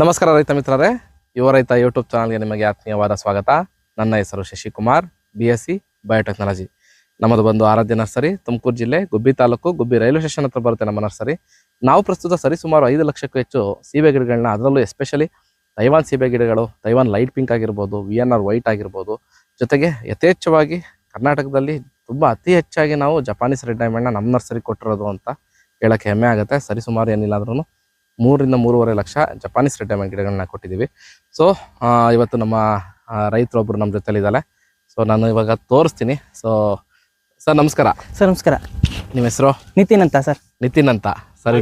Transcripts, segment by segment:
ನಮಸ್ಕಾರ ರೈತ ಮಿತ್ರರೇ. ಯುವ ರೈತ ಯೂಟ್ಯೂಬ್ ಚಾನಲ್ಗೆ ನಿಮಗೆ ಆತ್ಮೀಯವಾದ ಸ್ವಾಗತ. ನನ್ನ ಹೆಸರು Shashikumar B S C biotechnology ನಮ್ಮದು ಬಂದು ಆರಾಧ್ಯ ನರ್ಸರಿ, ತುಮಕೂರು ಜಿಲ್ಲೆ, ಗುಬ್ಬಿ ತಾಲೂಕು, ಗುಬ್ಬಿ ರೈಲ್ವೆ ಸ್ಟೇಷನ್ ಹತ್ರ ಬರುತ್ತೆ ನಮ್ಮ ನರ್ಸರಿ. ನಾವು ಪ್ರಸ್ತುತ ಸರಿ ಸುಮಾರು ಐದು ಲಕ್ಷಕ್ಕೂ ಹೆಚ್ಚು ಸೀಬೆ ಗಿಡಗಳನ್ನ ಅದರಲ್ಲೂ ಎಸ್ಪೆಷಲಿ ತೈವಾನ್ ಸೀಬೆ ಗಿಡಗಳು ತೈವಾನ್ ಲೈಟ್ ಪಿಂಕ್ ಆಗಿರ್ಬೋದು ವಿ ಎನ್ ಆರ್ ವೈಟ್ ಆಗಿರ್ಬೋದು, ಜೊತೆಗೆ ಯಥೇಚ್ಛವಾಗಿ ಕರ್ನಾಟಕದಲ್ಲಿ ತುಂಬ ಅತಿ ಹೆಚ್ಚಾಗಿ ನಾವು ಜಪಾನೀಸ್ ರೆಡ್ ಡೈಮಂಡ್ನ ನಮ್ಮ ನರ್ಸರಿ ಕೊಟ್ಟಿರೋದು ಅಂತ ಹೇಳೋಕ್ಕೆ ಹೆಮ್ಮೆ ಆಗುತ್ತೆ. ಸರಿಸುಮಾರು ಏನಿಲ್ಲ ಅಂದ್ರೂ ಮೂರರಿಂದ ಮೂರುವರೆ ಲಕ್ಷ ಜಪಾನೀಸ್ ರೆಡ್ ಡೈಮಂಡ್ ಗಿಡಗಳನ್ನ ಕೊಟ್ಟಿದ್ದೀವಿ. ಸೊ ಇವತ್ತು ನಮ್ಮ ರೈತರೊಬ್ಬರು ರೈತರೊಬ್ರು ನಮ್ಮ ಜೊತೆಲಿದ್ದಾಳೆ ಸೊ ನಾನು ಇವಾಗ ತೋರಿಸ್ತೀನಿ. ಸೊ ಸರ್ ನಮಸ್ಕಾರ. ಸರ್ ನಮಸ್ಕಾರ. ನಿಮ್ಮ ಹೆಸರು? ನಿತಿನ್ ಅಂತ ಸರ್. ನಿತಿನ್ ಅಂತ. ಸರ್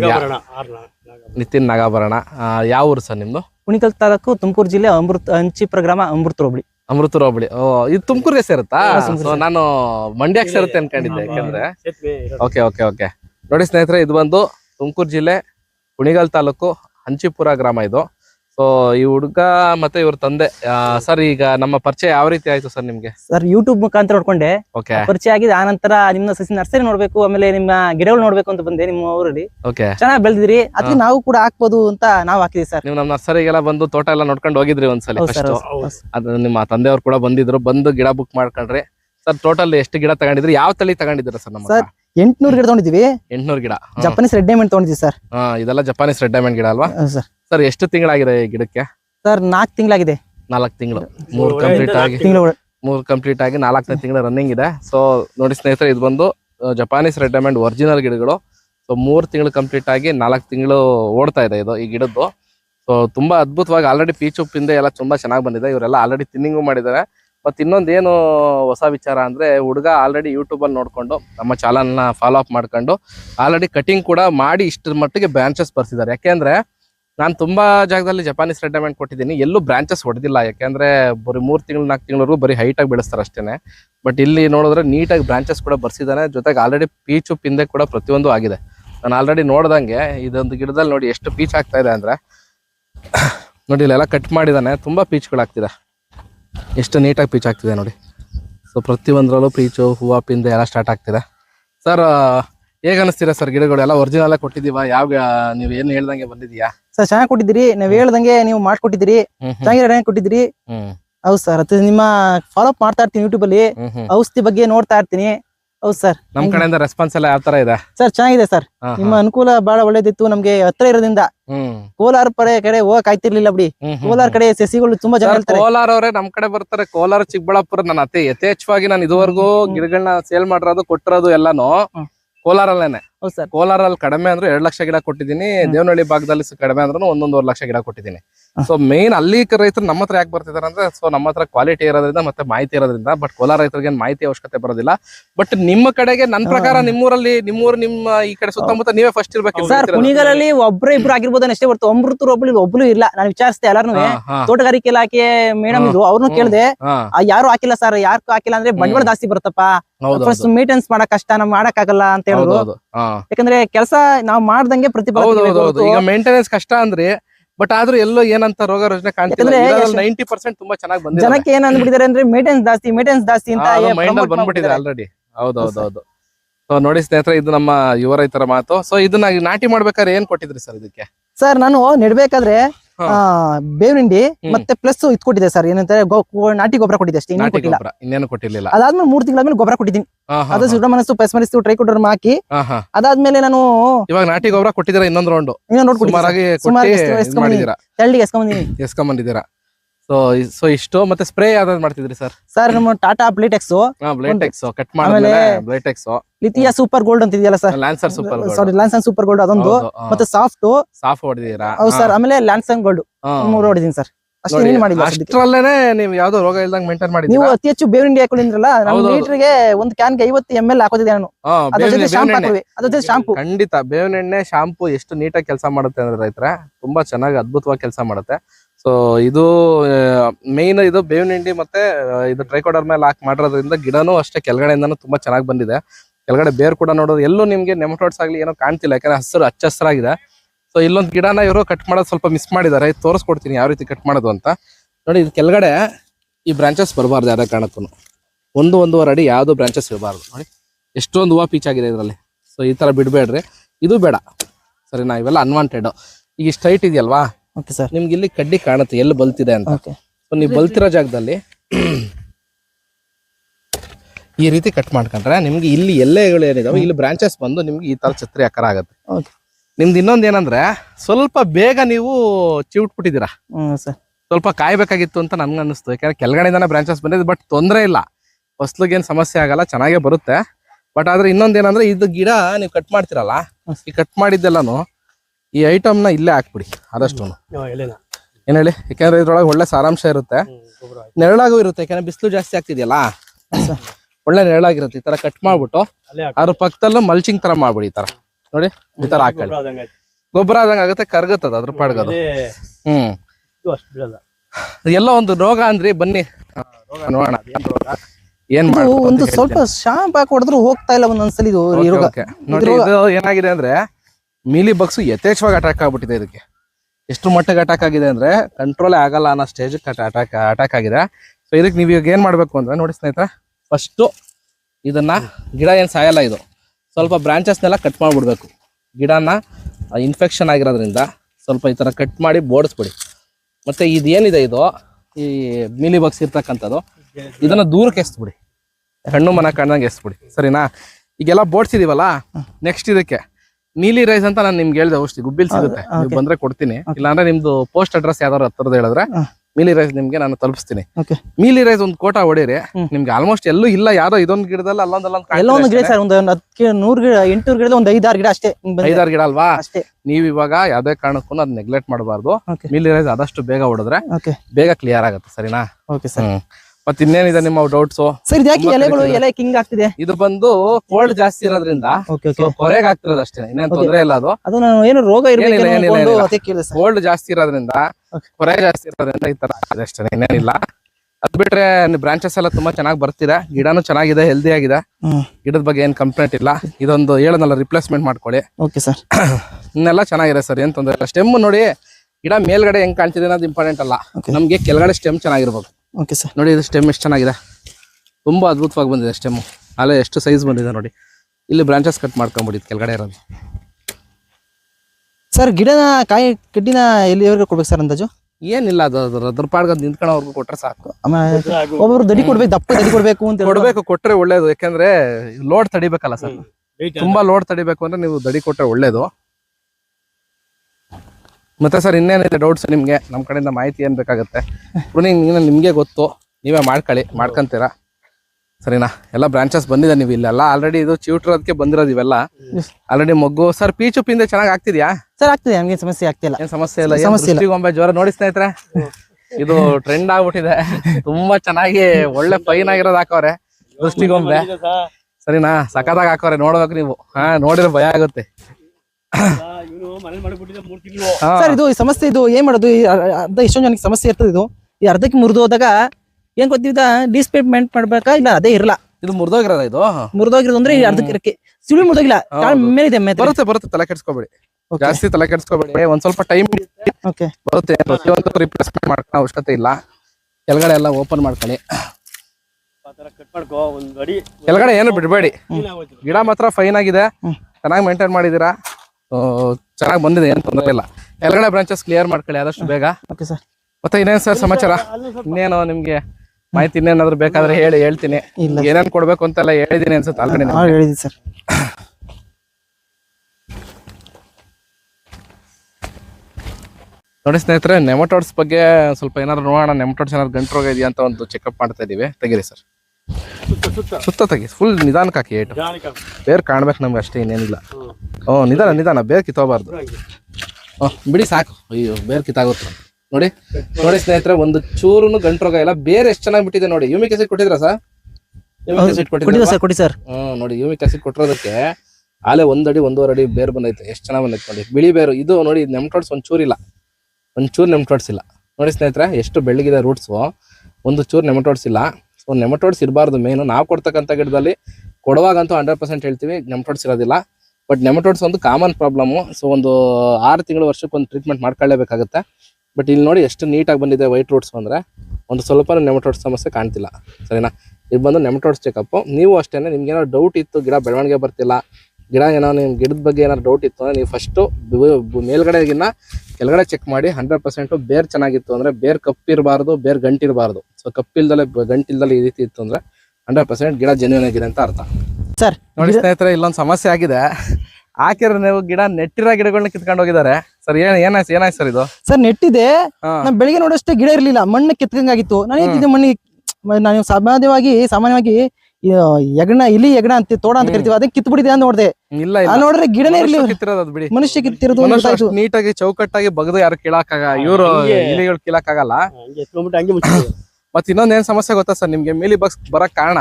ನಿತಿನ್ ನಾಗಾಭರಣ. ಆ, ಯಾವ ಊರು ಸರ್ ನಿಮ್ದು? ಕುಣಿಕಲ್ ತಾಲೂಕು ತುಮಕೂರು ಜಿಲ್ಲೆ ಅಮೃತ ಅಂಚಿಪುರ ಗ್ರಾಮ ಅಮೃತ ಹೋಬಳಿ ಅಮೃತ ಹೋಬಳಿ ಓ ಇದು ತುಮಕೂರಿಗೆ ಸೇರುತ್ತಾ? ಸೊ ನಾನು ಮಂಡ್ಯಕ್ಕೆ ಸೇರುತ್ತೆ ಅನ್ಕೊಂಡಿದ್ದೆ ಯಾಕಂದ್ರೆ. ಓಕೆ ಓಕೆ ಓಕೆ ನೋಡಿ ಸ್ನೇಹಿತರೆ ಇದು ಬಂದು ತುಮಕೂರು ಜಿಲ್ಲೆ ಕುಣಿಗಲ್ ತಾಲೂಕು ಹಂಚಿಪುರ ಗ್ರಾಮ ಇದು. ಸೊ ಈ ಹುಡುಗ ಮತ್ತೆ ಇವ್ರ ತಂದೆ ಸರ್ ಈಗ ನಮ್ಮ ಪರಿಚಯ ಯಾವ ರೀತಿ ಆಯ್ತು ಸರ್ ನಿಮ್ಗೆ? ಸರ್ ಯೂಟ್ಯೂಬ್ ಮುಖಾಂತರ ನೋಡ್ಕೊಂಡೆ. ಓಕೆ ಪರಿಚಯ ಆಗಿದೆ ಆ ನಂತರ ನಿಮ್ಮ ಸಸಿ ನರ್ಸರಿ ನೋಡ್ಬೇಕು ಆಮೇಲೆ ನಿಮ್ಮ ಗಿಡಗಳು ನೋಡ್ಬೇಕು ಅಂತ ಬಂದೆ ನಿಮ್ಮ ಊರಲ್ಲಿ. ಓಕೆ ಚೆನ್ನಾಗಿ ಬೆಳೆದಿರಿ ಅದಕ್ಕೆ ನಾವು ಕೂಡ ಹಾಕ್ಬೋದು ಅಂತ ನಾವು ಹಾಕಿದ್ವಿ ಸರ್ ನೀವು ನಮ್ಮ ನರ್ಸರಿಗೆಲ್ಲ ಬಂದು ತೋಟ ಎಲ್ಲ ನೋಡ್ಕೊಂಡು ಹೋಗಿದ್ರಿ ಒಂದ್ಸಲ ಅದು ನಿಮ್ಮ ತಂದೆಯವ್ರು ಕೂಡ ಬಂದಿದ್ರು ಬಂದು ಗಿಡ ಬುಕ್ ಮಾಡ್ಕೊಂಡ್ರಿ. ಸರ್ ಟೋಟಲ್ ಎಷ್ಟು ಗಿಡ ತಗೊಂಡಿದ್ರಿ? ಯಾವ ತಳಿ ತಗೊಂಡಿದ್ದೀರಾ ಸರ್ ನಮ್ಮ ಎಂಟ್ನೂರು ಗಿಡ ತೊಗೊಂಡಿದ್ವಿ ಎಂಟ್ನೂರು ಗಿಡ. ಜಪಾನೀಸ್ ರೆಡ್ ಡೈಮಂಡ್ ತೊಗೊಂಡಿದ್ವಿ ಸರ್ ಹಾ, ಇದೆಲ್ಲ ಜಪಾನೀಸ್ ರೆಡ್ ಡೈಮಂಡ್ ಗಿಡ ಅಲ್ವಾ? ಸರ್ ಸರ್ ಎಷ್ಟು ತಿಂಗಳಾಗಿದೆ ಈ ಗಿಡಕ್ಕೆ? ಸರ್ ನಾಲ್ಕು ತಿಂಗಳಾಗಿದೆ. ನಾಲ್ಕು ತಿಂಗಳು. ಮೂರು ಕಂಪ್ಲೀಟ್ ಆಗಿ ಮೂರು ಕಂಪ್ಲೀಟ್ ಆಗಿ ನಾಲ್ಕನೇ ತಿಂಗಳು ರನ್ನಿಂಗ್ ಇದೆ. ಸೊ ನೋಡಿ ಸ್ನೇಹಿತರೆ ಇದು ಬಂದು ಜಪಾನೀಸ್ ರೆಡ್ ಡೈಮಂಡ್ ಒರಿಜಿನಲ್ ಗಿಡಗಳು. ಸೊ ಮೂರು ತಿಂಗಳು ಕಂಪ್ಲೀಟ್ ಆಗಿ ನಾಲ್ಕು ತಿಂಗಳು ಓಡ್ತಾ ಇದೆ ಇದು ಈ ಗಿಡದ್ದು. ಸೊ ತುಂಬಾ ಅದ್ಭುತವಾಗಿ ಆಲ್ರೆಡಿ ಪೀಚು ಪಿಂದೆ ಎಲ್ಲ ತುಂಬಾ ಚೆನ್ನಾಗಿ ಬಂದಿದೆ. ಇವರೆಲ್ಲ ಆಲ್ರೆಡಿ ತಿನ್ನಿಂಗು ಮಾಡಿದ್ದಾರೆ. ಮತ್ತೆ ಇನ್ನೊಂದು ಏನು ಹೊಸ ವಿಚಾರ ಅಂದ್ರೆ ಹುಡುಗ ಆಲ್ರೆಡಿ ಯೂಟ್ಯೂಬಲ್ಲಿ ನೋಡ್ಕೊಂಡು ನಮ್ಮ ಚಾನಲ್ನ ಫಾಲೋ ಅಪ್ ಮಾಡ್ಕೊಂಡು ಆಲ್ರೆಡಿ ಕಟಿಂಗ್ ಕೂಡ ಮಾಡಿ ಇಷ್ಟರ ಮಟ್ಟಿಗೆ ಬ್ರಾಂಚಸ್ ಬರ್ಸಿದ್ದಾರೆ ಯಾಕೆಂದ್ರೆ ನಾನು ತುಂಬಾ ಜಾಗದಲ್ಲಿ ಜಪಾನೀಸ್ ರೆಡ್ಡಮೆಂಟ್ ಕೊಟ್ಟಿದ್ದೀನಿ. ಎಲ್ಲೂ ಬ್ರಾಂಚಸ್ ಹೊಡೆದಿಲ್ಲ. ಯಾಕೆಂದ್ರೆ ಬರೀ ಮೂರು ತಿಂಗಳು, ನಾಲ್ಕು ತಿಂಗಳವರೆಗೂ ಬರೀ ಹೈಟ್ ಆಗಿ ಬೆಳೆಸ್ತಾರೆ ಅಷ್ಟೇನೆ. ಬಟ್ ಇಲ್ಲಿ ನೋಡಿದ್ರೆ ನೀಟಾಗಿ ಬ್ರಾಂಚಸ್ ಕೂಡ ಬರ್ಸಿದ್ದಾನೆ ಜೊತೆಗೆ ಆಲ್ರೆಡಿ ಪೀಚು ಪಿಂದೆ ಕೂಡ ಪ್ರತಿಯೊಂದು ಆಗಿದೆ. ನಾನು ಆಲ್ರೆಡಿ ನೋಡ್ದಂಗೆ ಇದೊಂದು ಗಿಡದಲ್ಲಿ ನೋಡಿ ಎಷ್ಟು ಪೀಚ್ ಆಗ್ತಾ ಇದೆ ಅಂದ್ರೆ, ನೋಡಿ ಇಲ್ಲೆಲ್ಲ ಕಟ್ ಮಾಡಿದಾನೆ. ತುಂಬಾ ಪೀಚ್ಗಳಾಗ್ತಿದೆ ಎಷ್ಟು ನೀಟಾಗಿ ಪೀಚ್ ಆಗ್ತಿದೆ ನೋಡಿ. ಸೊ ಪ್ರತಿಯೊಂದರಲ್ಲೂ ಪೀಚು ಹೂವು ಪಿಂದ ಎಲ್ಲ ಸ್ಟಾರ್ಟ್ ಆಗ್ತಿದೆ. ಸರ್ ಹೇಗೆ ಅನಿಸ್ತೀರಾ ಸರ್ ಗಿಡಗಳು ಎಲ್ಲ ಒರಿಜಿನಲ್ ಕೊಟ್ಟಿದ್ದೀವ? ಯಾವ ನೀವು ಏನು ಹೇಳ್ದಂಗೆ ಬಂದಿದ್ಯಾ ಸರ್ ಚೆನ್ನಾಗಿ ಕೊಟ್ಟಿದ್ದೀರಿ. ನೀವು ಹೇಳ್ದಂಗೆ ನೀವು ಮಾಡ್ಕೊಟ್ಟಿದ್ದೀರಿ. ಚೆನ್ನಾಗಿ ಕೊಟ್ಟಿದ್ದೀರಿ. ಹೌದು ಸರ್ ಅದು ನಿಮ್ಮ ಫಾಲೋ ಅಪ್ ಮಾಡ್ತಾ ಇರ್ತೀನಿ ಯೂಟ್ಯೂಬಲ್ಲಿ ಔಷಧಿ ಬಗ್ಗೆ ನೋಡ್ತಾ ಇರ್ತೀನಿ. ಹೌದು ಸರ್. ನಮ್ ಕಡೆಯಿಂದ ರೆಸ್ಪಾನ್ಸ್ ಎಲ್ಲ ಯಾವ ತರ ಇದೆ? ಸರ್ ಚೆನ್ನಾಗಿದೆ ಸರ್. ನಿಮ್ಮ ಅನುಕೂಲ ಬಹಳ ಒಳ್ಳೇದಿತ್ತು. ನಮ್ಗೆ ಹತ್ರ ಇರೋದ್ರಿಂದ. ಕೋಲಾರ ಪಡೆ ಕಡೆ ಹೋಗಕ್ ಆಯ್ತಿರ್ಲಿಲ್ಲ ಬಿಡಿ. ಕೋಲಾರ ಕಡೆ ಸಸಿಗಳು ತುಂಬಾ ಜನ ಕೋಲಾರ ಅವರೇ ನಮ್ ಕಡೆ ಬರ್ತಾರೆ. ಕೋಲಾರ ಚಿಕ್ಕಬಳ್ಳಾಪುರ ನನ್ನ ಅತಿ ಯಥೇಚ್ಛವಾಗಿ ನಾನು ಇದುವರೆಗೂ. ಗಿಡಗಳನ್ನ ಸೇಲ್ ಮಾಡಿರೋದು ಕೊಟ್ಟಿರೋದು ಎಲ್ಲಾನು. ಕೋಲಾರಲ್ಲೇನೆ. ಹೌದು ಸರ್. ಕೋಲಾರಲ್ಲಿ ಕಡಿಮೆ ಅಂದ್ರೆ ಎರಡ್ ಲಕ್ಷ ಗಿಡ ಕೊಟ್ಟಿದ್ದೀನಿ. ದೇವನಹಳ್ಳಿ ಭಾಗದಲ್ಲಿ ಕಡಿಮೆ ಅಂದ್ರೂ ಒಂದೊಂದೂವರೆ ಲಕ್ಷ ಗಿಡ ಕೊಟ್ಟಿದ್ದೀನಿ. ಸೊ ಮೇನ್ ಅಲ್ಲಿ ರೈತರು ನಮ್ಮ ಹತ್ರ ಯಾಕೆ ಬರ್ತಿದ್ದಾರೆ ಅಂದ್ರೆ ಸೊ ನಮ್ಮ ಹತ್ರ ಕ್ವಾಲಿಟಿ ಇರೋದ್ರಿಂದ ಮತ್ತೆ ಮಾಹಿತಿ ಇರೋದ್ರಿಂದ ಬಟ್ ಕೋಲಾರ ರೈತರಿಗೆ ಮಾಹಿತಿ ಅವಶ್ಯಕತೆ ಬರೋದಿಲ್ಲ. ಬಟ್ ನಿಮ್ಮ ಕಡೆಗೆ ನನ್ನ ಪ್ರಕಾರ. ನಿಮ್ಮೂರಲ್ಲಿ ನಿಮ್ಮೂರು ನಿಮ್ಮ ಈ ಕಡೆ ಸುತ್ತಮುತ್ತ ನೀವೇ ಫಸ್ಟ್ ಇರ್ಬೇಕು ಸರ್ ಕುಣಿಗಲಲ್ಲಿ ಒಬ್ರು ಇಬ್ರು ಆಗಿರ್ಬೋದು ಅಷ್ಟೇ ಹೊರತು ಅಮೃತರು ಒಬ್ಳು ಒಬ್ಬರು ಇಲ್ಲ. ನಾನು ವಿಚಾರಿಸ್ತೆ ಎಲ್ಲಾರು ತೋಟಗಾರಿಕೆ ಇಲಾಖೆ ಮೇಡಮ್. ಇದು ಅವ್ರನ್ನು. ಕೇಳಿದೆ ಯಾರು ಹಾಕಿಲ್ಲ ಸರ್ ಯಾರು ಹಾಕಿಲ್ಲ ಅಂದ್ರೆ ಬಂಡವಾಳ ಜಾಸ್ತಿ ಬರುತ್ತಪ್ಪ. ಫಸ್ಟ್ ಮೇಂಟೆನ್ಸ್ ಮಾಡಕ್ ಕಷ್ಟ ನಮ್ ಮಾಡಕ್ ಆಗಲ್ಲ ಅಂತ ಹೇಳಿದ್ರು ಯಾಕಂದ್ರೆ ಕೆಲಸ ನಾವ್ ಮಾಡ್ದಂಗೆ ಪ್ರತಿಫಲ ಹೊರ್ತು ಈಗ ಮೇಂಟೆನೆನ್ಸ್ ಕಷ್ಟ ಅಂದ್ರೆ ಬಟ್ ಆದ್ರೂ ಎಲ್ಲೋ ಏನಂತ ರೋಗ ರುಜಿನ ಕಾಣ್ತಿಲ್ಲ. ಯಾಕಂದ್ರೆ ಎಷ್ಟು- ನೈಂಟಿ ಪರ್ಸೆಂಟ್ ತುಂಬಾ ಚೆನ್ನಾಗಿ ಬಂದಿದೆ ಜನಕ್ಕೆ ಏನ್ ಅಂದ್ಬಿಟ್ಟಿದ್ದಾರೆ ಅಂದ್ರೆ ಮೇಂಟೆನ್ಸ್ ಜಾಸ್ತಿ ಮೇಂಟೆನ್ಸ್ ಜಾಸ್ತಿ ಅಂತ ಏ- ಮೈಂಡ್ ಅಲ್ಲಿ ಬಂದ್ಬಿಟ್ಟಿದೆ ಮಾಡ್ಬಿಟ್ಟಿದ್ದಾರೆ. ಆಲ್ರೆಡಿ ಹೌದು ಹೌದು ಹೌದು. ಸೊ ನೋಡಿ ಸ್ನೇಹಿತರೆ ಇದು ನಮ್ಮ ಯುವ ರೈತರ ಮಾತು. ಸೊ ಇದನ್ನ ನಾಟಿ ಮಾಡ್ಬೇಕಾದ್ರೆ ಏನ್ ಕೊಟ್ಟಿದ್ರಿ ಸರ್ ಇದಕ್ಕೆ? ಸರ್ ನಾನು ನೆಡ್ಬೇಕಾದ್ರೆ ಹಾ. ಆ, ಬೇವಿನ ಹಿಂಡಿ ಮತ್ತೆ ಪ್ಲಸ್ ಇದ್ ಕೊಟ್ಟಿದೆ ಸರ್ ಏನಂತಾರೆ ನಾಟಿ ಗೊಬ್ಬರ ಕೊಟ್ಟಿದೆ ಅಷ್ಟೇ ಇನ್ನೇನು ನಾಟಿ ಕೊಟ್ಟಿಲ್ಲ. ಇನ್ನೇನು ಕೊಟ್ಟಿಲ್ಲ ಅದಾದ್ಮೇಲೆ ಮೂರ್ ತಿಂಗಳಾದ್ಮೇಲೆ ಗೊಬ್ಬರ ಕೊಟ್ಟಿದ್ದೀನಿ. ಅದು ಹಾ. ಟ್ರೈ ಪೆಸ್ಮರಿಸ್ತು ಟ್ರೈಕೋಡರ್ಮ ಹಾಕಿ. ಅದಾದ್ಮೇಲೆ ನಾನು ಇವಾಗ ನಾಟಿ ಗೊಬ್ಬರ ಕೊಟ್ಟಿದ್ದೀರಾ ಇನ್ನೊಂದು ರೌಂಡ್ ನೋಡ್ಕೊಂಡು ನೋಡ್ಕೊಟ್ಟಿದ್ದೀನಿ ಸುಮಾರಾಗಿ ಎಸ್ಕೊಂಬಂದಿದ್ದೀರಾ ಸೊ ಸೊ ಇಷ್ಟು ಮತ್ತೆ ಸ್ಪ್ರೇ ಯಾವ್ದಾದ್ರು ಮಾಡ್ತಿದ್ರಿ ಸರ್ ಸರ್ ನಮ್ಮ ಟಾಟಾ ಬ್ಲೇಟೆಕ್ಸ್ ಬ್ಲೈಟೆಕ್ಸ್ ಕಟ್ ಮಾಡಿದ್ಮೇಲೆ ಬ್ಲೇಟೆಕ್ಸ್ ಲಿಥಿಯಾ ಸೂಪರ್ ಗೋಲ್ಡ್ ಅಂತ ಇದೆಯಲ್ಲ sir lancer super sorry ಲ್ಯಾನ್ಸನ್ super gold ಅದೊಂದು. ಮತ್ತೆ ಸಾಫ್ಟ್ ಸಾಫ್ಟ್ ಹೊಡೆದಿರಾ ಹೌದು ಸರ್ ಆಮೇಲೆ ಲ್ಯಾನ್ಸನ್ ಗೋಲ್ಡ್ ಮೂರು ಹೊಡಿದೀನಿ ಸರ್ ಅಷ್ಟೇ ನೋಡಿ, ಏನ್ ಮಾಡಿಲ್ಲ ಅಷ್ಟ್ರಲ್ಲೇನೆ ನೀವು ಯಾವ್ದೋ ರೋಗ ಇಲ್ದಂಗ್ ಮೇಂಟೈನ್ ನೀವು ಅತಿ ಹೆಚ್ಚು ಬೇವಿನ ಹಿಂಡಿ ಹಾಕೊಂಡಿದ್ರಲ್ಲ ನಾವು ಲೀಟರ್. ಲೀಟರ್ಗೆ ಒಂದು ಕ್ಯಾನ್ಗೆ ಐವತ್ತು ಎಂ ಎಲ್ ಹಾಕೋತಿದ್ದೆ ನಾನು. ಅದ್ರ ಜೊತೆ ಶಾಂಪು. ಅದ್ರ ಜೊತೆ ಶಾಂಪು ಖಂಡಿತ ಬೇವಿನ ಎಣ್ಣೆ ಶಾಂಪು ಎಷ್ಟು ನೀಟಾಗಿ ಕೆಲಸ ಮಾಡುತ್ತೆ ಅಂದ್ರೆ ರೈತರ ತುಂಬಾ ಚೆನ್ನಾಗಿ ಅದ್ಭುತವಾಗಿ ಕೆಲಸ ಮಾಡುತ್ತೆ. ಸೊ ಇದು ಮೇನ್ ಇದು ಬೇವಿನ ಹಿಂಡಿ ಮತ್ತೆ ಇದು ಟ್ರೈಕೋಡರ್ ಮೇಲೆ ಹಾಕಿ ಮಾಡಿರೋದ್ರಿಂದ ಗಿಡನೂ ಅಷ್ಟೇ ಕೆಳಗಡೆಯಿಂದನೂ ತುಂಬಾ ಚೆನ್ನಾಗಿ ಬಂದಿದೆ. ಕೆಳಗಡೆ ಬೇರ್ ಕೂಡ ನೋಡೋದು, ಎಲ್ಲೂ ನಿಮ್ಗೆ ನೆಮಟೋಡ್ಸ್ ಆಗಲಿ ಏನೋ ಕಾಣ್ತಿಲ್ಲ, ಯಾಕಂದ್ರೆ ಹಸಿರು ಹಚ್ಚ ಹಸಿರಾಗಿದೆ ಸೊ ಇಲ್ಲೊಂದು ಗಿಡನ ಇವರು ಕಟ್ ಮಾಡೋದು ಸ್ವಲ್ಪ ಮಿಸ್ ಮಾಡಿದ್ದಾರೆ ತೋರಿಸ್ಕೊಡ್ತೀನಿ ಯಾವ ರೀತಿ ಕಟ್ ಮಾಡೋದು ಅಂತ. ನೋಡಿ, ಇದು ಕೆಳಗಡೆ ಈ ಬ್ರಾಂಚಸ್ ಬರಬಾರ್ದು ಯಾರ ಕಾರಣಕ್ಕೂ ಒಂದು ಒಂದೂವರೆ ಅಡಿ ಯಾವುದು ಬ್ರಾಂಚಸ್ ಇರಬಾರ್ದು. ನೋಡಿ, ಎಷ್ಟೊಂದು ಹೂವು ಪೀಚಾಗಿದೆ ಇದರಲ್ಲಿ. ಸೊ ಈ ಥರ ಬಿಡಬೇಡ್ರಿ. ಇದು ಬೇಡ. ಸರಿನಾ? ಇವೆಲ್ಲ ಅನ್ವಾಂಟೆಡ್ ಈಗ ಸ್ಟ್ರೈಟ್ ಇದೆಯಲ್ವಾ? ಓಕೆ ಸರ್ ನಿಮ್ಗೆ ಇಲ್ಲಿ ಕಡ್ಡಿ ಕಾಣುತ್ತೆ ಎಲ್ಲಿ ಬಲ್ತಿದೆ ಅಂತ. ಓಕೆ ಸೊ ನೀವು ಬಲ್ತಿರೋ ಜಾಗದಲ್ಲಿ ಈ ರೀತಿ ಕಟ್ ಮಾಡ್ಕೊಂಡ್ರೆ ನಿಮ್ಗೆ ಇಲ್ಲಿ ಎಲ್ಲೆಗಳು ಏನಿದಾವೆ ಇಲ್ಲಿ ಬ್ರಾಂಚಸ್ ಬಂದು ನಿಮ್ಗೆ ಈ ತರ ಛತ್ರಿ ಆಕಾರ ಆಗುತ್ತೆ. ಓಕೆ ನಿಮ್ದು ಇನ್ನೊಂದು ಏನಂದ್ರೆ ಸ್ವಲ್ಪ ಬೇಗ ನೀವು ಚಿವುಟ್ಬಿಟ್ಟಿದ್ದೀರಾ. ಸರ್ ಸ್ವಲ್ಪ ಕಾಯ್ಬೇಕಾಗಿತ್ತು ಅಂತ ನನ್ಗೆ ಅನಿಸ್ತು ಯಾಕಂದ್ರೆ ಕೆಳಗಡೆಯಿಂದಾನೆ ಬ್ರಾಂಚಸ್ ಬಂದಿದೆ ಬಟ್ ತೊಂದರೆ ಇಲ್ಲ. ಫಸ್ಲಿಗೇನು ಸಮಸ್ಯೆ ಆಗಲ್ಲ ಚೆನ್ನಾಗೇ ಬರುತ್ತೆ. ಬಟ್ ಆದ್ರೆ ಇನ್ನೊಂದೇನಂದ್ರೆ ಇದು ಗಿಡ ನೀವು ಕಟ್ ಮಾಡ್ತಿರಲ್ಲ ಈ ಕಟ್ ಮಾಡಿದ್ದೆಲ್ಲನು ಈ ಐಟಮ್ನ ಇಲ್ಲೇ ಹಾಕ್ಬಿಡಿ ಆದಷ್ಟು. ಏನ್ ಹೇಳಿ? ಯಾಕಂದ್ರೆ ಇದ್ರೊಳಗೆ ಒಳ್ಳೆ ಸಾರಾಂಶ ಇರುತ್ತೆ. ನೆರಳಾಗು ಇರುತ್ತೆ ಯಾಕಂದ್ರೆ ಬಿಸಿಲು ಜಾಸ್ತಿ ಆಗ್ತಿದೆಯಲ್ಲ? ಒಳ್ಳೆ ನೆರಳಾಗಿರುತ್ತೆ ಈ ತರ ಕಟ್ ಮಾಡ್ಬಿಟ್ಟು ಅದ್ರ ಪಕ್ಕದಲ್ಲೂ ಮಲ್ಚಿಂಗ್ ತರ ಮಾಡ್ಬಿಡಿ ಈ ತರ. ನೋಡಿ ಈ ತರ ಹಾಕೊಳ್ಳಿ ಗೊಬ್ಬರ ಆದಂಗ ಆಗುತ್ತೆ ಕರ್ಗತ್ತದ ಅದ್ರ ಪಾಡ್ಗದು. ಹ್ಮ್. ಎಲ್ಲ ಒಂದು ರೋಗ ಅಂದ್ರಿ ಬನ್ನಿ. ರೋಗ ನೋಡೋಣ. ಏನ್ ರೋಗ. ಏನ್ ಇದು ಒಂದು ಸ್ವಲ್ಪ ಶಾಂಪ್ ಹಾಕಿ ಹೊಡೆದ್ರು ಹೋಗ್ತಾ ಇಲ್ಲ ಒಂದೊಂದ್ಸಲ ಇದು ರೋಗ. Okay, okay. ನೋಡಿ ಇದು ಏನಾಗಿದೆ ಅಂದ್ರೆ ಮೀಲಿ ಬಗ್ಸು ಯಥೇಚ್ಛವಾಗಿ ಅಟ್ಯಾಕ್ ಆಗ್ಬಿಟ್ಟಿದೆ ಇದಕ್ಕೆ. ಎಷ್ಟು ಮಟ್ಟಿಗೆ ಅಟ್ಯಾಕ್ ಆಗಿದೆ ಅಂದ್ರೆ ಕಂಟ್ರೋಲೇ ಆಗಲ್ಲ ಅನ್ನೋ ಸ್ಟೇಜಿಗೆ ಅಟ್ಯಾಕ್ ಅಟ್ಯಾಕ್ ಆಗಿದೆ. ಸೊ ಇದಕ್ಕೆ ನೀವು ಇವಾಗ ಏನು ಮಾಡಬೇಕು ಅಂದರೆ ನೋಡಿ ಸ್ನೇಹಿತರೆ ಫಸ್ಟ್ ಇದನ್ನ ಗಿಡ ಏನು ಸಾಯಲ್ಲ ಇದು. ಸ್ವಲ್ಪ ಬ್ರಾಂಚಸ್ನೆಲ್ಲ ಕಟ್ ಮಾಡಿಬಿಡ್ಬೇಕು. ಗಿಡನ ಇನ್ಫೆಕ್ಷನ್ ಆಗಿರೋದ್ರಿಂದ ಸ್ವಲ್ಪ ಈ ತರ ಕಟ್ ಮಾಡಿ ಬೋಡಿಸ್ಬಿಡಿ ಮತ್ತೆ ಇದೇನಿದೆ ಇದು? ಈ ಮೀಲಿ ಬಗ್ಸ್ ಇರ್ತಕ್ಕಂಥದ್ದು. ಇದನ್ನ ದೂರಕ್ಕೆ ಎಸ್ಬಿಡಿ. ಹಣ್ಣು ಮನ ಕಾಣ್ದಂಗೆ ಎಸ್ಬಿಡಿ. ಸರಿನಾ? ಈಗೆಲ್ಲ ಬೋಡ್ಸಿದೀವಲ್ಲ ನೆಕ್ಸ್ಟ್ ಇದಕ್ಕೆ. ನೀಲಿ ರೈಸ್ ಅಂತ ನಾನು ನಿಮ್ಗೆ ಹೇಳಿದೆ ಔಷಧಿ ಗುಬ್ಬಿಲ್ ಸಿಗುತ್ತೆ. ನೀವು ಬಂದ್ರೆ ಕೊಡ್ತೀನಿ. ಇಲ್ಲಾಂದ್ರೆ ನಿಮ್ದು ಪೋಸ್ಟ್ ಅಡ್ರೆಸ್ ಯಾವ್ದಾದ್ರು ಹತ್ತಿರದ ಹೇಳಿದ್ರೆ. ಮೀಲಿ ರೈಸ್ ನಿಮ್ಗೆ ನಾನು ತಲುಪಿಸ್ತೀನಿ. ಮೀಲಿ ರೈಸ್ ಒಂದು ಕೋಟ ಹೊಡೀರಿ. ನಿಮ್ಗೆ ಆಲ್ಮೋಸ್ಟ್ ಎಲ್ಲೂ ಇಲ್ಲ ಯಾರೋ ಇದೊಂದು ಗಿಡದಲ್ಲ ಅಲ್ಲೊಂದ್ ಗಿಡ ಸರ್ ಒಂದು ಹತ್ತು ನೂರು ಗಿಡ ಎಂಟುನೂರು ಗಿಡದ ಒಂದ್ ಐದಾರು ಗಿಡ ಅಷ್ಟೇ. ಐದಾರು ಗಿಡ ಅಲ್ವಾ? ಅಷ್ಟೇ. ನೀವ್ ಇವಾಗ ಯಾವ್ದೇ ಕಾರಣಕ್ಕೂ ಅದ್ ನೆಗ್ಲೆಕ್ಟ್ ಮಾಡಬಾರ್ದು. ಮೀಲಿ ರೈಸ್ ಆದಷ್ಟು ಬೇಗ ಹೊಡೆದ್ರೆ ಬೇಗ ಕ್ಲಿಯರ್ ಆಗುತ್ತೆ ಸರಿನಾ? ಓಕೆ ಸರ್ ಮತ್ತೆ ಇನ್ನೇನಿದೆ ನಿಮ್ಮ ಡೌಟ್ಸ್ ಸರ್ ಎಲೆಗಳು ಎಲೆ ಕಿಂಗ್ ಆಗ್ತಿದೆ? ಇದು ಬಂದು ಕೋಲ್ಡ್ ಜಾಸ್ತಿ ಇರೋದ್ರಿಂದ ಹೊರಗೆ ಆಗ್ತಿರೋದು ಅಷ್ಟೇ. ಇನ್ನೇನ್ ತೊಂದ್ರೆ ಇಲ್ಲ ಅದು. ಅದು ನಾನು ಏನು ರೋಗ ಕೋಲ್ಡ್ ಜಾಸ್ತಿ ಇರೋದ್ರಿಂದ ಹೊರಗೆ ಹೊರೆ ಜಾಸ್ತಿ ಇರೋದ್ರಿಂದ ಈ ತರ ಆಗ್ತಿದೆ ಅಷ್ಟೇ ಇನ್ನೇನಿಲ್ಲ. ಅದ್ ಬಿಟ್ರೆ ಬ್ರಾಂಚಸ್ ಎಲ್ಲ ತುಂಬಾ ಚೆನ್ನಾಗಿ ಬರ್ತಿದೆ. ಗಿಡನೂ ಚೆನ್ನಾಗಿದೆ ಹೆಲ್ದಿ ಆಗಿದೆ. ಗಿಡದ ಬಗ್ಗೆ ಏನ್ ಕಂಪ್ಲೇಂಟ್ ಇಲ್ಲ. ಇದೊಂದು ಹೇಳನಲ್ಲ ರಿಪ್ಲೇಸ್ಮೆಂಟ್ ಮಾಡ್ಕೊಳ್ಳಿ. ಓಕೆ ಸರ್ ಇನ್ನೆಲ್ಲ ಚೆನ್ನಾಗಿದೆ ಸರ್ ಏನ್ ತೊಂದರೆ ಇಲ್ಲ. ಸ್ಟೆಮ್ ನೋಡಿ ಗಿಡ ಮೇಲ್ಗಡೆ ಹೆಂಗ್ ಕಾಣ್ತಿದೆ ಅನ್ನೋದು ಇಂಪಾರ್ಟೆಂಟ್ ಅಲ್ಲ. ನಮ್ಗೆ ಕೆಳಗಡೆ ಸ್ಟೆಮ್ ಚೆನ್ನಾಗಿರ್ಬೇಕು. ಓಕೆ ಸರ್ ನೋಡಿ ಇದು ಸ್ಟೆಮ್ ಎಷ್ಟು ಚೆನ್ನಾಗಿದೆ. ತುಂಬಾ ಅದ್ಭುತವಾಗಿ ಬಂದಿದೆ ಸ್ಟೆಮ್ ಅಲ್ಲೇ ಎಷ್ಟು ಸೈಜ್ ಬಂದಿದೆ ನೋಡಿ. ಇಲ್ಲಿ ಬ್ರಾಂಚಸ್ ಕಟ್ ಮಾಡ್ಕೊಂಬಿಟ್ಟಿದ್ದು ಕೆಳಗಡೆ ಇರೋದು. ಸರ್ ಗಿಡನ ಕಾಯಿ ಕಡ್ಡಿನ ಎಲ್ಲಿವರೆಗೂ ಕೊಡ್ಬೇಕು ಸರ್ ಅಂದಾಜು? ಏನಿಲ್ಲ ಅದು ಅದ್ರ ಅದ್ರ ಪಾಡ್ಗೆ ಅದು ನಿಂತ್ಕೊಳ್ಳೋರ್ಗು ಕೊಟ್ರೆ ಸಾಕು. ಆಮೇಲೆ ಒಬ್ಬರು ದಡಿ ಕೊಡ್ಬೇಕು ದಪ್ಪ ದಡಿ ಕೊಡ್ಬೇಕು ಅಂತ ಕೊಡಬೇಕು ಕೊಡ್ಬೇಕು ಕೊಟ್ರೆ ಒಳ್ಳೇದು. ಯಾಕಂದ್ರೆ ಲೋಡ್ ತಡಿಬೇಕಲ್ಲ ಸರ್ ತುಂಬಾ ಲೋಡ್ ತಡಿಬೇಕು ಅಂದ್ರೆ ನೀವು ದಡಿ ಕೊಟ್ರೆ ಒಳ್ಳೇದು. ಮತ್ತೆ ಸರ್ ಇನ್ನೇನಿದೆ ಡೌಟ್ಸ್ ನಿಮ್ಗೆ? ನಮ್ ಕಡೆಯಿಂದ ಮಾಹಿತಿ ಏನ್ ಬೇಕಾಗುತ್ತೆ? ಪ್ರೂನಿಂಗ್ ನಿಮ್ಗೆ ಗೊತ್ತು. ನೀವೇ ಮಾಡ್ಕೊಳ್ಳಿ ಮಾಡ್ಕೊಂತೀರಾ? ಸರಿನಾ? ಎಲ್ಲ ಬ್ರಾಂಚಸ್ ಬಂದಿದೆ ನೀವು ಇಲ್ಲೆಲ್ಲ ಆಲ್ರೆಡಿ ಇದು ಚಿವುಟ್ರೋದಕ್ಕೆ ಬಂದಿರೋದು ಇವೆಲ್ಲ. ಆಲ್ರೆಡಿ ಮಗ್ಗು. ಸರ್ ಪೀಚು ಪಿಂದೆ ಚೆನ್ನಾಗಿ ಆಗ್ತಿದ್ಯಾ? ಸರ್ ಆಗ್ತಿದೆ. ನಮ್ಗೆ ಸಮಸ್ಯೆ ಆಗ್ತಿಲ್ಲ. ಏನು ಸಮಸ್ಯೆ ಇಲ್ಲ? ಸಮಸ್ಯೆ. ಗೊಂಬೆ ಜ್ವರ ನೋಡಿ ಸ್ನೇಹಿತರೆ. ಇದು ಟ್ರೆಂಡ್ ಆಗ್ಬಿಟ್ಟಿದೆ. ತುಂಬಾ ಚೆನ್ನಾಗಿ ಒಳ್ಳೆ ಫೈನ್ ಆಗಿರೋದು ಹಾಕವ್ರೆ. ದೃಷ್ಟಿಗೊಂಬೆ. ಸರಿನಾ? ಸಖತ್ತಾಗಿ ಹಾಕೋರೆ ನೋಡ್ಬೇಕು ನೀವು. ಹಾ ನೋಡಿದ್ರೆ ಭಯ ಆಗುತ್ತೆ. ಸರ್ ಇದು ಈ ಸಮಸ್ಯೆ ಇದು ಏನ್ ಮಾಡೋದು? ಈ ಅರ್ಧ ಎಷ್ಟೊಂದು ಜನಕ್ಕೆ ಸಮಸ್ಯೆ ಇರ್ತದೆ ಇದು. ಈ ಅರ್ಧಕ್ಕೆ ಮುರಿದು ಹೋದಾಗ ಏನ್ ಗೊತ್ತಿದ್ದ ಡಿಸ್ಪೇಟ್ಮೆಂಟ್ ಮಾಡ್ಬೇಕಾ ಇಲ್ಲ ಅದೇ ಇರಲ್ಲ? ಇದು ಮುರಿದೋಗಿರೋದ ಇದು? ಮುರಿದೋಗಿರೋದು ಅಂದ್ರೆ ಈ ಅರ್ಧಕ್ಕೆ ಇರಕ್ಕೆ. ಸುಳಿ ಮುರಿದೋಗಿಲ್ಲ. ಕಾಳು ಇದೆ ಮೇಲಿದೆ ಮೇಲೆ ಬರುತ್ತೆ ಬರುತ್ತೆ ತಲೆ ಕೆಡ್ಸ್ಕೊಬೇಡಿ. ಜಾಸ್ತಿ ತಲೆ ಕೆಡ್ಸ್ಕೊಬೇಡಿ. ಒಂದ್ ಸ್ವಲ್ಪ ಟೈಮ್ ಓಕೆ ಬರುತ್ತೆ ರಿಪ್ಲೇಸ್ಮೆಂಟ್ ಮಾಡ್ಕೊಳ್ಳೋ ಅವಶ್ಯಕತೆ ಇಲ್ಲ. ಕೆಳಗಡೆ ಎಲ್ಲ ಓಪನ್ ಮಾಡ್ಕೊಳ್ಳಿ ಕೆಳಗಡೆ ಏನು ಬಿಡಬೇಡಿ. ಗಿಡ ಮಾತ್ರ ಫೈನ್ ಆಗಿದೆ. ಚೆನ್ನಾಗಿ ಮೇಂಟೈನ್ ಮಾಡಿದೀರಾ? ಚೆನ್ನಾಗಿ ಬಂದಿದೆ ಏನು ತೊಂದರೆ ಇಲ್ಲ. ಎಲ್ಲಗಡೆ ಬ್ರಾಂಚಸ್ ಕ್ಲಿಯರ್ ಮಾಡ್ಕೊಳ್ಳಿ ಆದಷ್ಟು ಬೇಗ. ಓಕೆ ಸರ್ ಮತ್ತೆ ಇನ್ನೇನು ಸರ್ ಸಮಾಚಾರ? ಇನ್ನೇನು ನಿಮ್ಗೆ ಮಾಹಿತಿ ಇನ್ನೇನಾದ್ರು ಬೇಕಾದ್ರೆ ಹೇಳಿ ಹೇಳ್ತೀನಿ. ಏನೇನು ಕೊಡಬೇಕು ಅಂತೆಲ್ಲ ಹೇಳಿದೀನಿ ಅನ್ಸುತ್ತೆ ಆಲ್ರೆಡಿ ಹೇಳಿದ್ದೀನಿ ಸರ್ ನೋಡಿ ಸ್ನೇಹಿತರೆ ನೆಮಟೋಡ್ಸ್ ಬಗ್ಗೆ ಸ್ವಲ್ಪ ಏನಾದ್ರು ನೋಡೋಣ. ನೆಮಟೋಡ್ಸ್ ಏನಾದ್ರು ಗಂಟು ರೋಗ ಇದೆಯಾ ಅಂತ ಒಂದು ಚೆಕಪ್ ಮಾಡ್ತಾ ಇದೀವಿ. ತೆಗೀರಿ ಸರ್ ಸುತ್ತ ತೆಗಿ ಫುಲ್ ನಿಧಾನಕ್ಕೆ ಹಾಕಿ ಏಟು. ಬೇರ್ ಕಾಣ್ಬೇಕು ನಮ್ಗೆ ಅಷ್ಟೇ ಇನ್ನೇನಿಲ್ಲ. ಹ್ಞೂ ನಿಧಾನ ನಿಧಾನ ಬೇರ್ ಕಿತ್ತೋಬಾರ್ದು ಹ್ಞೂ ಬಿಡಿ ಸಾಕು. ಅಯ್ಯೋ ಬೇರ್ ಕಿತ್ತಾಗುತ್ತೆ ನೋಡಿ ನೋಡಿ ಸ್ನೇಹಿತರೆ ಒಂದು ಚೂರು ಗಂಟು ರೋಗ ಇಲ್ಲ. ಬೇರೆ ಎಷ್ಟು ಚೆನ್ನಾಗಿ ಬಿಟ್ಟಿದೆ ನೋಡಿ. ಯೂಮಿಕ್ ಆಸಿಡ್ ಕೊಟ್ಟಿದ್ರಾ ಸರ್? ಯೂಮಿಕ್ ಆಸಿಡ್ ಕೊಟ್ಟಿದ್ವಿ ಕೊಟ್ಟಿದ್ರಾ ಸರ್ ಕೊಡಿ ಸರ್. ಹ್ಮ್ ನೋಡಿ ಯೂಮಿಕ್ ಆಸಿಡ್ ಕೊಟ್ಟಿರೋದಕ್ಕೆ ಆಲೆ ಒಂದಡಿ ಅಡಿ ಒಂದೂವರೆ ಅಡಿ ಬೇರು ಬಂದೈತೆ. ಎಷ್ಟು ಚೆನ್ನಾಗಿ ಬಂದೈತೆ ನೋಡಿ. ಬಿಳಿ ಬೇರು. ಇದು ನೋಡಿ ನೆಮ್ಟೋಡ್ಸ್ ಒಂದು ಚೂರಿಲ್ಲ ಒಂದು ಚೂರು ನೆಮ್ಟೋಡ್ಸ್ ಇಲ್ಲ. ನೋಡಿ ಸ್ನೇಹಿತರೆ ಎಷ್ಟು ಬೆಳಗಿದೆ ರೂಟ್ಸು ಒಂದು ಚೂರು ನೆಮ್ಟೋಡ್ಸ್ ಇಲ್ಲ. ಸೊ ನೆಮಟೋಡ್ಸ್ ಇರಬಾರ್ದು ಮೇನು ನಾವು ಕೊಡ್ತಕ್ಕಂಥ ಗಿಡದಲ್ಲಿ ಕೊಡುವಾಗಂತೂ ಹಂಡ್ರೆಡ್ ಪರ್ಸೆಂಟ್ ಹೇಳ್ತೀವಿ ನೆಮಟೋಡ್ಸ್ ಇರೋದಿಲ್ಲ. ಬಟ್ ನೆಮಟೋಡ್ಸ್ ಒಂದು ಕಾಮನ್ ಪ್ರಾಬ್ಲಮ್ಮು ಸೊ ಒಂದು ಆರು ತಿಂಗಳು ವರ್ಷಕ್ಕೆ ಒಂದು ಟ್ರೀಟ್ಮೆಂಟ್ ಮಾಡ್ಕೊಳ್ಳೇಬೇಕಾಗುತ್ತೆ. ಬಟ್ ಇಲ್ಲಿ ನೋಡಿ ಎಷ್ಟು ನೀಟಾಗಿ ಬಂದಿದೆ ವೈಟ್ ರೂಟ್ಸ್ ಅಂದರೆ. ಒಂದು ಸ್ವಲ್ಪ ನೆಮಟೋಡ್ಸ್ ಸಮಸ್ಯೆ ಕಾಣ್ತಿಲ್ಲ. ಸರಿನಾ? ಇದು ಬಂದು ನೆಮಟೋಡ್ಸ್ ಚೆಕಪ್ಪು ನೀವು ಅಷ್ಟೇ ನಿಮ್ಗೆ ಏನಾದ್ರು ಡೌಟ್ ಇತ್ತು, ಗಿಡ ಬೆಳವಣಿಗೆ ಬರ್ತಿಲ್ಲ ಗಿಡ ಏನೋ ನಿಮ್ ಗಿಡದ ಬಗ್ಗೆ ಏನಾದ್ರು ಡೌಟ್ ಇತ್ತು ಅಂದ್ರೆ ನೀವು ಫಸ್ಟ್ ಮೇಲ್ಗಡೆಗಿನ್ನ ಕೆಳಗಡೆ ಚೆಕ್ ಮಾಡಿ ಹಂಡ್ರೆಡ್ ಪರ್ಸೆಂಟ್ ಬೇರ್ ಚೆನ್ನಾಗಿತ್ತು ಅಂದ್ರೆ ಬೇರ್ ಕಪ್ಪಿರಬಾರ್ದು ಬೇರ್ ಗಂಟಿರಬಾರ್ದು. ಸೊ ಕಪ್ಪಿಲ್ದಲೆ ಗಂಟಿಲ್ದಲೆ ಈ ರೀತಿ ಇತ್ತು ಅಂದ್ರೆ ಹಂಡ್ರೆಡ್ ಪರ್ಸೆಂಟ್ ಗಿಡ ಜೆನ್ಯೂನ್ ಆಗಿದೆ ಅಂತ ಅರ್ಥ. ಸರ್ ನೋಡಿ ಸ್ನೇಹಿತರೆ ಇಲ್ಲೊಂದು ಸಮಸ್ಯೆ ಆಗಿದೆ. ಹಾಕಿರೋ ನೀವು ಗಿಡ ನೆಟ್ಟಿರೋ ಗಿಡಗಳನ್ನ ಕಿತ್ಕೊಂಡು ಹೋಗಿದ್ದಾರೆ ಸರ್ ಏನ್ ಏನಾಯ್ತು ಏನಾಯ್ತು ಸರ್ ಇದು? ಸರ್ ನೆಟ್ಟಿದೆ. ನಾನು ನಮ್ ಬೆಳಿಗ್ಗೆ ನೋಡೋಷ್ಟೇ ಗಿಡ ಇರ್ಲಿಲ್ಲ. ಮಣ್ಣು ಕಿತ್ಕಂಗಾಗಿತ್ತು. ನಾನು ಇದು ಮಣ್ಣಿಗೆ ಮ- ನಾನು ಸಾಮಾನ್ಯವಾಗಿ ಸಾಮಾನ್ಯವಾಗಿ ಯಗಣ ಇಲಿ ಯಗಣ ಅಂತ ತೋಡ ಅಂತ. ಕರಿತೀವಿ. ಅದಕ್ಕೆ ಬಿಡಿದೆ ಅಂತ ನೋಡ್ದೆ. ಇಲ್ಲ ಆ ಇಲ್ಲ ಗಿಡನೇ ಇರ್ಲಿ ಮನುಷ್ಯ ಕಿತ್ತಿರೋದು ಅದು ಬಿಡಿ. ಮನುಷ್ಯ ಕಿತ್ತಿರೋದು ನೀಟಾಗಿ ಚೌಕಟ್ಟಾಗಿ ಬಗದು ಯಾರು ಕೀಳಾಕಾಗ ಇವರು. ಇಲಿಗಳು ಕೀಳಕ್ಕಾಗಲ್ಲ. ಆಗಲ್ಲ ಎತ್ಕೊಂಡ್ಬಿಟ್ಟು ಹಂಗೆ ಮುಚ್ಚಿದೆ. ಮತ್ ಇನ್ನೊಂದ್ ಏನ್ ಸಮಸ್ಯೆ ಗೊತ್ತಾ ಸರ್ ನಿಮ್ಗೆ? ಮಿಲಿ ಬಸ್ ಬರಕ್ ಕಾರಣ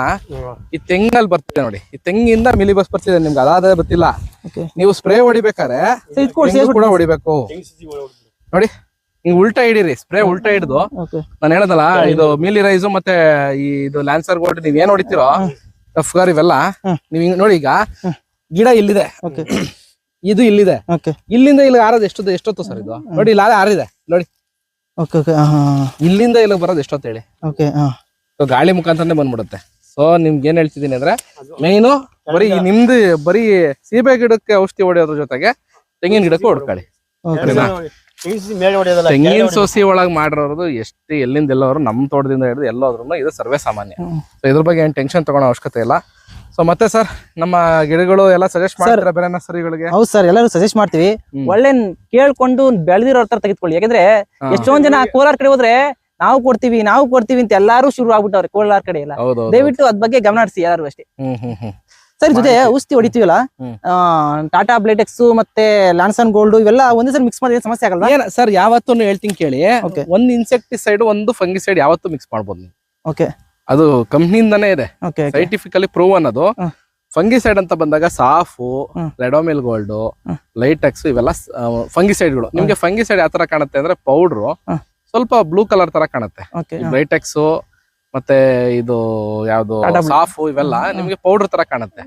ಈ ತೆಂಗಲ್ಲಿ ಬರ್ತಿದೆ ನೋಡಿ. ಈ ತೆಂಗಿಂದ ಮಿಲಿ ಬಸ್ ಬರ್ತಿದೆ ನಿಮ್ಗೆ. ಅದಾದ್ರೆ ಗೊತ್ತಿಲ್ಲ. Okay. ನೀವು ಸ್ಪ್ರೇ ಹೊಡಿಬೇಕಾರೆ ಕೊಡಿ, ಹೊಡಿಬೇಕು. ನೋಡಿ. ಹಿಂಗ್ ಉಲ್ಟಾ ಹಿಡೀರಿ ಸ್ಪ್ರೇ ಉಲ್ಟಾ ಹಿಡಿದು. ನಾನು ಹೇಳದಲ್ಲ ಇದು ಮಿಲಿ ರೈಸ್ ಮತ್ತೆ ಈ ಇದು ಲ್ಯಾನ್ಸರ್ ಗೋಲ್ಡ್ ನೀವ್ ಏನ್ ಹೊಡಿತೀರೋ ಟಫ್ಗಾರ್ ಇವೆಲ್ಲ. ನೀವ್ ಹಿಂಗ್ ನೋಡಿ ಈಗ ಗಿಡ ಇಲ್ಲಿದೆ. ಇದು ಇಲ್ಲಿದೆ. ಓಕೆ ಇಲ್ಲಿಂದ ಇಲ್ಲಿ ಆರೋದು ಎಷ್ಟು ಎಷ್ಟೊತ್ತು ಸರ್ ಇದು? ನೋಡಿ ಇಲ್ಲಿ ಆರಿದೆ ನೋಡಿ. ಓಕೆ ಓಕೆ ಇಲ್ಲಿಂದ ಇಲ್ಲಿ ಬರೋದು ಎಷ್ಟೊತ್ತು ಹೇಳಿ. ಓಕೆ ಹಾ. ಸೊ ಗಾಳಿ ಮುಖಾಂತರನೇ ಬಂದ್ಬಿಡುತ್ತೆ. ಸೊ ನಿಮ್ಗೆ ಏನ್ ಹೇಳ್ತಿದ್ದೀನಿ ಅಂದ್ರೆ ಮೇಯ್ನು ಬರೀ ನಿಮ್ದು ಬರೀ ಸೀಬೆ ಗಿಡಕ್ಕೆ ಔಷಧಿ ಹೊಡೆಯೋದ್ರ ಜೊತೆಗೆ ತೆಂಗಿನ ಗಿಡಕ್ಕೂ ಹೊಡ್ಕೊಳ್ಳಿ. ತೆಂಗಿನ ಸೋಸಿ ಒಳಗ್ ಮಾಡಿರೋದು ಎಷ್ಟು ಎಲ್ಲಿಂದ ಎಲ್ಲವರು ನಮ್ಮ ತೋಟದಿಂದ ಹಿಡಿದು ಎಲ್ಲೋದ್ರೂ ಇದು ಸರ್ವೇ ಸಾಮಾನ್ಯ. ಸೊ ಇದ್ರ ಬಗ್ಗೆ ಏನು ಟೆನ್ಷನ್ ತಗೊಳ್ಳೋ ಅವಶ್ಯಕತೆ ಇಲ್ಲ. ಸೊ ಮತ್ತೆ ಸರ್ ನಮ್ಮ ಗಿಡಗಳು ಎಲ್ಲ ಸಜೆಸ್ಟ್ ಮಾಡ್ತಾರೆ ಬೇರೆ ನರ್ಸರಿಗಳಿಗೆ ಹೌದು ಸರ್ ಎಲ್ಲರೂ ಸಜೆಸ್ಟ್ ಮಾಡ್ತೀವಿ. ಒಳ್ಳೆ ಕೇಳ್ಕೊಂಡು ಬೆಳೆದಿರೋ ಹತ್ರ ತೆಗೆದುಕೊಳ್ಳಿ. ಯಾಕಂದ್ರೆ. ಎಷ್ಟೊಂದ್ ಜನ ಕೋಲಾರ ಕಡೆ ಹೋದ್ರೆ ನಾವು ಕೊಡ್ತೀವಿ ನಾವು ಕೊಡ್ತೀವಿ ಅಂತ ಎಲ್ಲಾರು ಶುರು ಆಗ್ಬಿಟ್ಟವ್ರೆ ಕೋಲಾರ ಕಡೆ ಎಲ್ಲ. ಹೌದು ದಯವಿಟ್ಟು ಅದ್ ಬಗ್ಗೆ ಗಮನ ಹರಿಸಿ ಯಾರು ಅಷ್ಟೇ. ಹ್ಮ್ ಹ್ಮ್ ಹ್ಮ್. ಸರ್ ಜೊತೆ ಔಷಧಿ ಹೊಡಿತೀವಲ್ಲ? ಆ, ಟಾಟಾ ಬ್ಲೇಟೆಕ್ಸ್ ಮತ್ತೆ ಲ್ಯಾನ್ಸನ್ ಗೋಲ್ಡ್ ಇವೆಲ್ಲ ಒಂದೇ ಸರ್ ಮಿಕ್ಸ್ ಮಾಡಿದ್ರೆ ಸಮಸ್ಯೆ ಆಗಲ್ಲ ಸರ್ ಯಾವತ್ತೂ ಹೇಳ್ತೀನಿ ಕೇಳಿ. ಒಂದು ಇನ್ಸೆಕ್ಟಿಸೈಡ್ ಒಂದು ಫಂಗಿಸೈಡ್ ಯಾವತ್ತೂ ಮಿಕ್ಸ್ ಮಾಡ್ಬೋದು ನೀವು. ಓಕೆ. ಅದು ಕಂಪ್ನಿಯಿಂದಾನೇ ಇದೆ. ಸೈಂಟಿಫಿಕಲಿ ಪ್ರೂವ್ ಅನ್ನೋದು. ಫಂಗಿಸೈಡ್ ಅಂತ ಬಂದಾಗ ಸಾಫು. Ridomil gold. ಲೈಟೆಕ್ಸ್ ಇವೆಲ್ಲ ಫಂಗಿಸೈಡ್ಗಳು ನಿಮ್ಗೆ ಫಂಗಿಸೈಡ್ ಯಾವ ತರ ಕಾಣುತ್ತೆ ಅಂದ್ರೆ ಪೌಡ್ರು ಸ್ವಲ್ಪ ಬ್ಲೂ ಕಲರ್ ತರ ಕಾಣುತ್ತೆ. ಲೈಟ್ ಲೈಟೆಕ್ಸ್ ಮತ್ತೆ ಇದು ಯಾವ್ದು ಸಾಫು ಇವೆಲ್ಲ. ನಿಮ್ಗೆ ಪೌಡರ್ ತರ ಕಾಣುತ್ತೆ.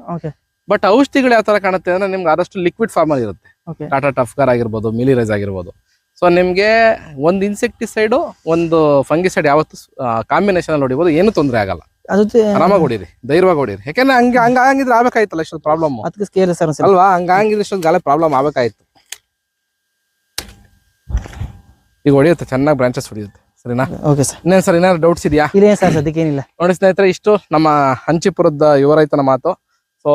ಬಟ್ ಔಷಧಿಗಳು ಯಾವ ತರ ಕಾಣುತ್ತೆ ಅಂದ್ರೆ ನಿಮ್ಗೆ ಆದಷ್ಟು ಲಿಕ್ವಿಡ್ ಫಾರ್ಮ್ ಅಲ್ಲಿ ಇರುತ್ತೆ ಟಾಟಾ ಟಫ್ಕರ್ ಆಗಿರ್ಬೋದು ಮಿಲಿರೈಸ್ ಆಗಿರ್ಬೋದು. ಸೊ ನಿಮ್ಗೆ ಒಂದು ಇನ್ಸೆಕ್ಟಿಸೈಡ್ ಒಂದು ಫಂಗಿಸೈಡ್ ಯಾವತ್ತು ಕಾಂಬಿನೇಷನ್ ಅಲ್ಲಿ ಹೊಡಿಬೋದು ಏನು ತೊಂದರೆ ಆಗಲ್ಲ. ಆರಾಮಾಗಿ ಹೊಡೀರಿ ಧೈರ್ಯವಾಗಿ ಹೊಡೀರಿ. ಯಾಕಂದ್ರೆ ಹಂಗೆ ಹಂಗ ಹಂಗಿದ್ರೆ ಆಗ್ಬೇಕಾಯ್ತಲ್ಲ ಇಷ್ಟೊಂದು ಪ್ರಾಬ್ಲಮ್ ಅಲ್ವಾ? ಹಂಗ ಹಂಗಿದ್ರೆ ಇಷ್ಟೊಂದು ಗಾಳಿ ಪ್ರಾಬ್ಲಮ್ ಆಗ್ಬೇಕಾಯ್ತು. ಈಗ ಹೊಡಿಯುತ್ತೆ ಚೆನ್ನಾಗಿ ಬ್ರಾಂಚಸ್ ಹೊಡಿಯುತ್ತೆ. ಸರಿನಾ? ಓಕೆ ಸರ್ ಇನ್ನೇನು ಸರ್ ಏನಾದ್ರು ಡೌಟ್ಸ್ ಇದೆಯಾ? ಇದೇನ್ ಸರ್ ಅದಕ್ಕೇನಿಲ್ಲ ಏನಿಲ್ಲ. ನೋಡಿ ಸ್ನೇಹಿತರೆ ಇಷ್ಟು ನಮ್ಮ ಹಂಚಿಪುರದ ಯುವ ರೈತನ ಮಾತು. ಸೊ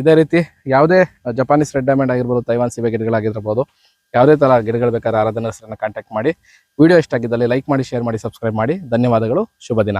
ಇದೇ ರೀತಿ ಯಾವುದೇ ಜಪಾನೀಸ್ ರೆಡ್ ಡೈಮಂಡ್ ಆಗಿರ್ಬೋದು ತೈವಾನ್ ಸಿಬೆ ಗಿಡಗಳಾಗಿರ್ಬೋದು ಯಾವುದೇ ತರ ಗಿಡಗಳು ಬೇಕಾದ್ರೆ ಆರಾಧನಾ ಕಾಂಟ್ಯಾಕ್ಟ್ ಮಾಡಿ. ವಿಡಿಯೋ ಇಷ್ಟ ಆಗಿದ್ದಲ್ಲಿ ಲೈಕ್ ಮಾಡಿ ಶೇರ್ ಮಾಡಿ ಸಬ್ಸ್ಕ್ರೈಬ್ ಮಾಡಿ. ಧನ್ಯವಾದಗಳು. ಶುಭ ದಿನ.